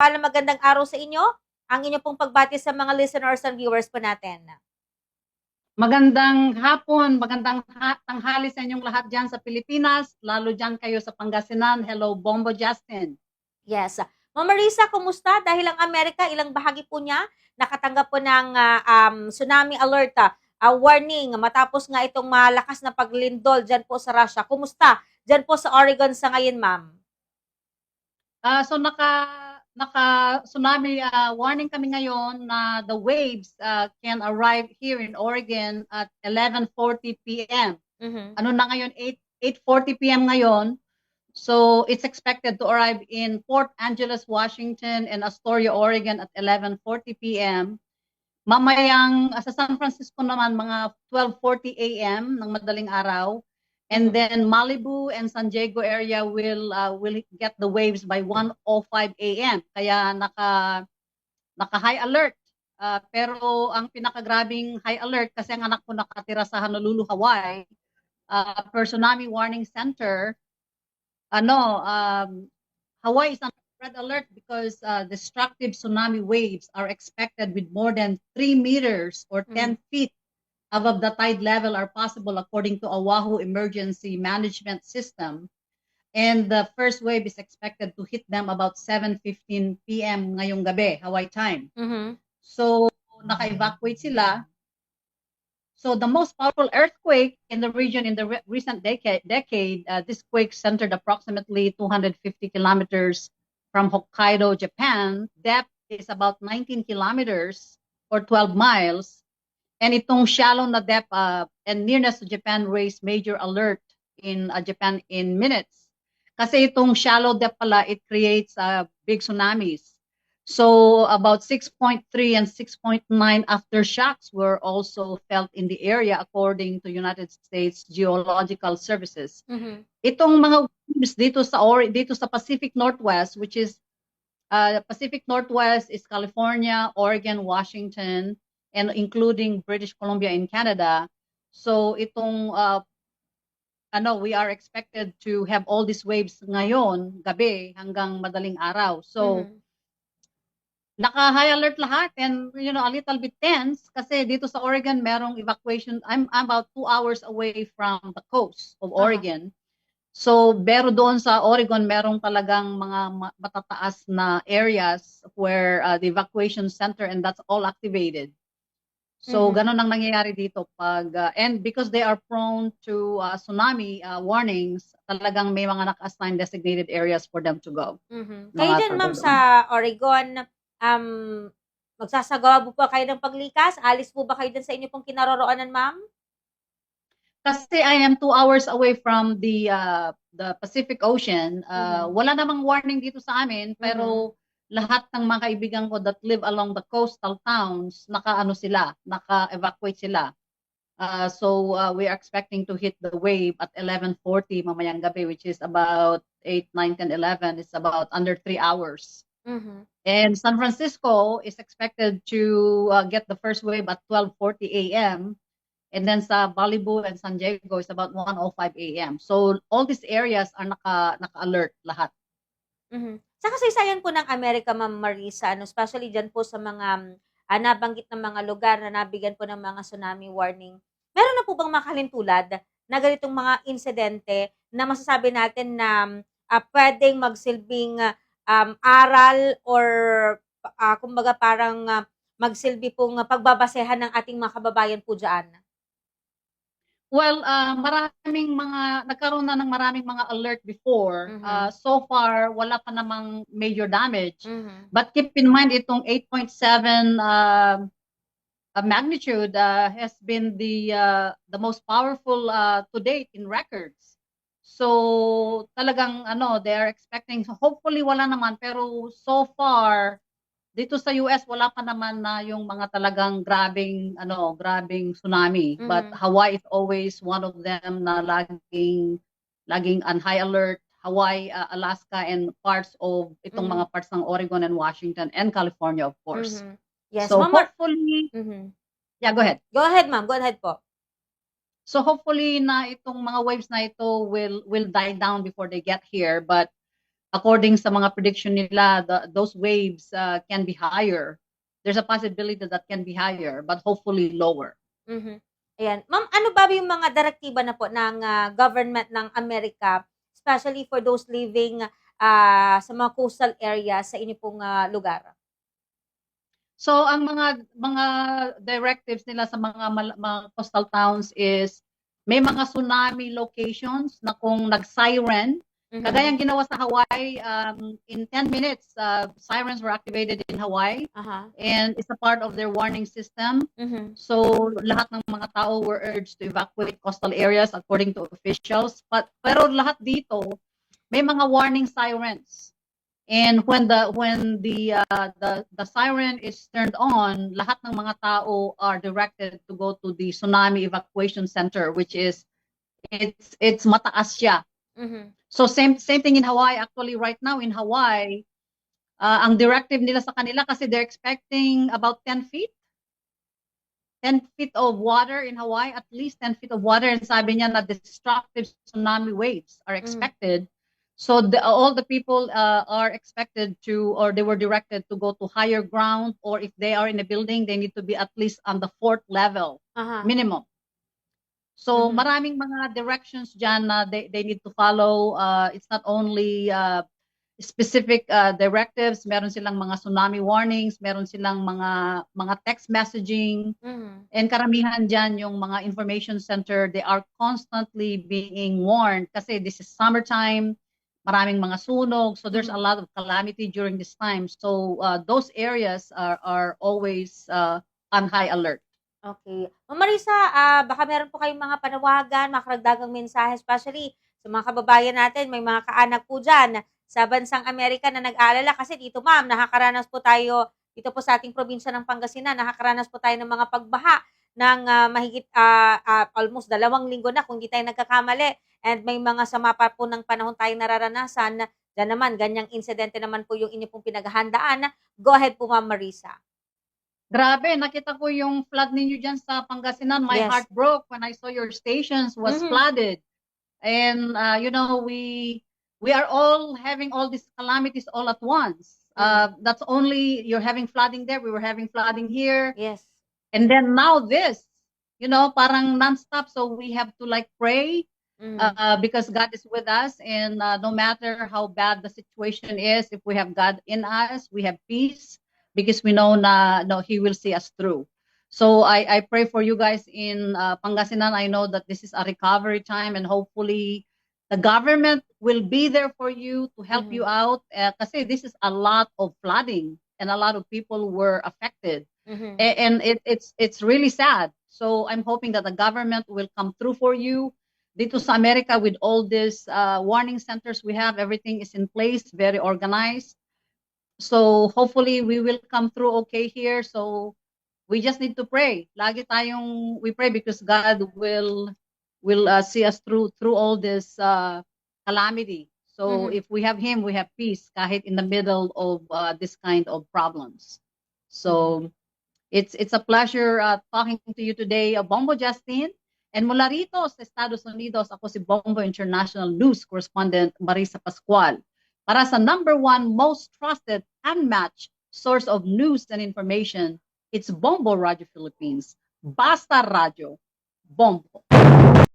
Pala magandang araw sa inyo. Ang inyo pong pagbati sa mga listeners and viewers po natin. Magandang hapon, magandang ha- tanghali sa inyong lahat dyan sa Pilipinas, lalo dyan kayo sa Pangasinan. Hello, Bombo Justin. Yes. Ma'am Marisa, kumusta? Dahil ang Amerika, ilang bahagi po niya nakatanggap po ng ah, um, tsunami alert, ah, warning, matapos nga itong malakas na paglindol dyan po sa Russia. Kumusta? Dyan po sa Oregon sa ngayon, ma'am. Ah, so naka naka tsunami ah, warning kami ngayon na the waves ah, can arrive here in Oregon at 11:40 p.m. Mhm. Ano na ngayon 8 8:40 p.m. ngayon. So it's expected to arrive in Port Angeles, Washington and Astoria, Oregon at 11:40 p.m. Mamayang ah, sa San Francisco naman mga 12:40 a.m. ng madaling araw. And then Malibu and San Diego area will uh, will get the waves by 1:05 a.m. Kaya naka naka high alert. Ah, pero ang pinakagrabing high alert kasi ang anak ko nakatira sa Honolulu, Hawaii, uh, per tsunami warning center, ano, um, Hawaii is on red alert because uh, destructive tsunami waves are expected with more than 3 meters or 10 feet above the tide level are possible according to Oahu Emergency Management System. And the first wave is expected to hit them about 7.15 p.m. ngayong gabi, Hawaii time. Mhm. So, naka-evacuate sila. So, the most powerful earthquake in the region in the re- recent decade, decade uh, this quake centered approximately 250 kilometers from Hokkaido, Japan. Depth is about 19 kilometers or 12 miles. And itong shallow na depth uh, and nearness to Japan raised major alert in uh, Japan in minutes. Kasi itong shallow depth pala, it creates uh, big tsunamis. So about 6.3 and 6.9 aftershocks were also felt in the area according to United States Geological Services. Mhm. Itong mga waves dito sa or dito sa Pacific Northwest which is uh, Pacific Northwest is California, Oregon, Washington and including British Columbia in Canada. So itong uh, ano we are expected to have all these waves ngayon gabi hanggang madaling araw. So Mhm. naka-high alert lahat and you know a little bit tense kasi dito sa Oregon merong evacuation I'm, I'm about two hours away from the coast of Aha. Oregon so pero doon sa Oregon merong talagang mga ma- matataas na areas where uh, the evacuation center and that's all activated so Mhm. ganun ang nangyayari dito pag uh, and because they are prone to uh, tsunami uh, warnings talagang may mga naka-assign designated areas for them to go Mhm. Mga Kayo dyan, ma'am, sa Oregon, um, magsasagawa po ba kayo ng paglikas? Alis po ba kayo dyan sa inyo pong kinaroroonan, ma'am? Kasi I am two hours away from the uh, the Pacific Ocean. Uh, Mhm. Wala namang warning dito sa amin, pero lahat ng mga kaibigan ko that live along the coastal towns, naka-ano sila, naka-evacuate sila. Uh, so uh, we are expecting to hit the wave at 11:40 mamayang gabi, which is about 8, 9, 10, 11. It's about under three hours. Mhm. And San Francisco is expected to uh, get the first wave at 12:40 a.m. And then sa Malibu and San Diego is about 1:05 a.m. So all these areas are naka naka-alert lahat. Mhm. Sa kasaysayan po ng Amerika, Ma'am Marisa, ano, especially dyan po sa mga ah, nabanggit ng mga lugar na nabigyan po ng mga tsunami warning, meron na po bang makalintulad na ganitong mga insidente na masasabi natin na ah, pwedeng magsilbing um, aral or ah, kumbaga parang ah, magsilbi pong pagbabasehan ng ating mga kababayan po dyan? Well, uh, maraming mga nagkaroon na ng maraming mga alert before. Mhm. Uh, so far wala pa namang major damage. Mhm. But keep in mind itong 8.7 uh, uh, magnitude uh, has been the uh, the most powerful uh, to date in records. So talagang ano, they are expecting hopefully wala naman pero so far dito sa US wala pa naman na yung mga talagang grabing ano, grabing tsunami. But Mhm. Hawaii is always one of them na laging laging on high alert. Hawaii, uh, Alaska and parts of itong Mhm. mga parts ng Oregon and Washington and California of course. Mhm. Yes, so Ma'am hopefully, Mhm. yeah, go ahead. Go ahead, ma'am. Go ahead po. So hopefully na itong mga waves na ito will will die down before they get here but according sa mga prediction nila, the, those waves uh, can be higher. There's a possibility that can be higher, but hopefully lower. Mhm. Ayan. Ma'am, ano ba yung mga direktiba na po ng ah, government ng Amerika, especially for those living ah, sa mga coastal areas sa inyo pong ah, lugar? So ang mga mga directives nila sa mga mga coastal towns is may mga tsunami locations na kung nag-siren, Mhm. kagaya ang ginawa sa Hawaii, um, in 10 minutes, uh, sirens were activated in Hawaii Aha. and it's a part of their warning system. Mhm. So lahat ng mga tao were urged to evacuate coastal areas according to officials. But pero lahat dito may mga warning sirens. And when the when the uh, the the siren is turned on, lahat ng mga tao are directed to go to the tsunami evacuation center which is it's it's mataas siya. Mhm. So same same thing in Hawaii actually right now in Hawaii uh, ang directive nila sa kanila kasi they're expecting about 10 feet 10 feet of water in Hawaii at least 10 feet of water and sabi niya na destructive tsunami waves are Mm. expected so the, all the people uh, are expected to or they were directed to go to higher ground or if they are in a building they need to be at least on the fourth level Aha. minimum. So Mhm. maraming mga directions dyan na they, they need to follow. Uh, it's not only uh, specific uh, directives, meron silang mga tsunami warnings, meron silang mga mga text messaging, Mhm. and karamihan dyan yung mga information center, they are constantly being warned kasi this is summertime, maraming mga sunog, so there's a lot of calamity during this time. So uh, those areas are, are always uh, on high alert. Okay. Ma'am Marisa, ah, baka meron po kayong mga panawagan, mga karagdagang mensahe, especially sa mga kababayan natin, may mga kaanak po dyan sa bansang Amerika na nag-aalala. Kasi dito, ma'am, nakakaranas po tayo, dito po sa ating probinsya ng Pangasinan, nakakaranas po tayo ng mga pagbaha ng ah, mahigit ah, ah, almost dalawang linggo na kung di tayo nagkakamali. And may mga sama pa po ng panahon tayo nararanasan. Diyan naman, ganyang insidente naman po yung inyo pong pinaghahandaan. Go ahead po, Ma'am Marisa. Grabe, nakita ko yung flood ninyo dyan sa Pangasinan. My Yes. heart broke when I saw your stations was Mhm. flooded. And uh, you know, we we are all having all these calamities all at once. Uh, that's only you're having flooding there, we were having flooding here, Yes. and then now this. You know, parang nonstop. So we have to like pray Mhm. uh, because God is with us, and uh, no matter how bad the situation is, if we have God in us, we have peace because we know na no He will see us through. So I I pray for you guys in uh, Pangasinan. I know that this is a recovery time, and hopefully the government will be there for you to help Mhm. you out. Uh, kasi this is a lot of flooding, and a lot of people were affected Mhm. a- and it, it's it's really sad. So I'm hoping that the government will come through for you. Dito sa America, with all these uh, warning centers we have, everything is in place, very organized. So hopefully we will come through okay here. So we just need to pray. Lagi tayong we pray because God will will uh, see us through through all this uh, calamity. So Mhm. if we have Him, we have peace kahit in the middle of uh, this kind of problems. So it's it's a pleasure uh, talking to you today, uh, Bombo Justin. And mula rito sa Estados Unidos, ako si Bombo International News Correspondent Marisa Pascual. Para sa number one most trusted unmatched source of news and information, it's Bombo Radio Philippines. Basta Radio. Bombo.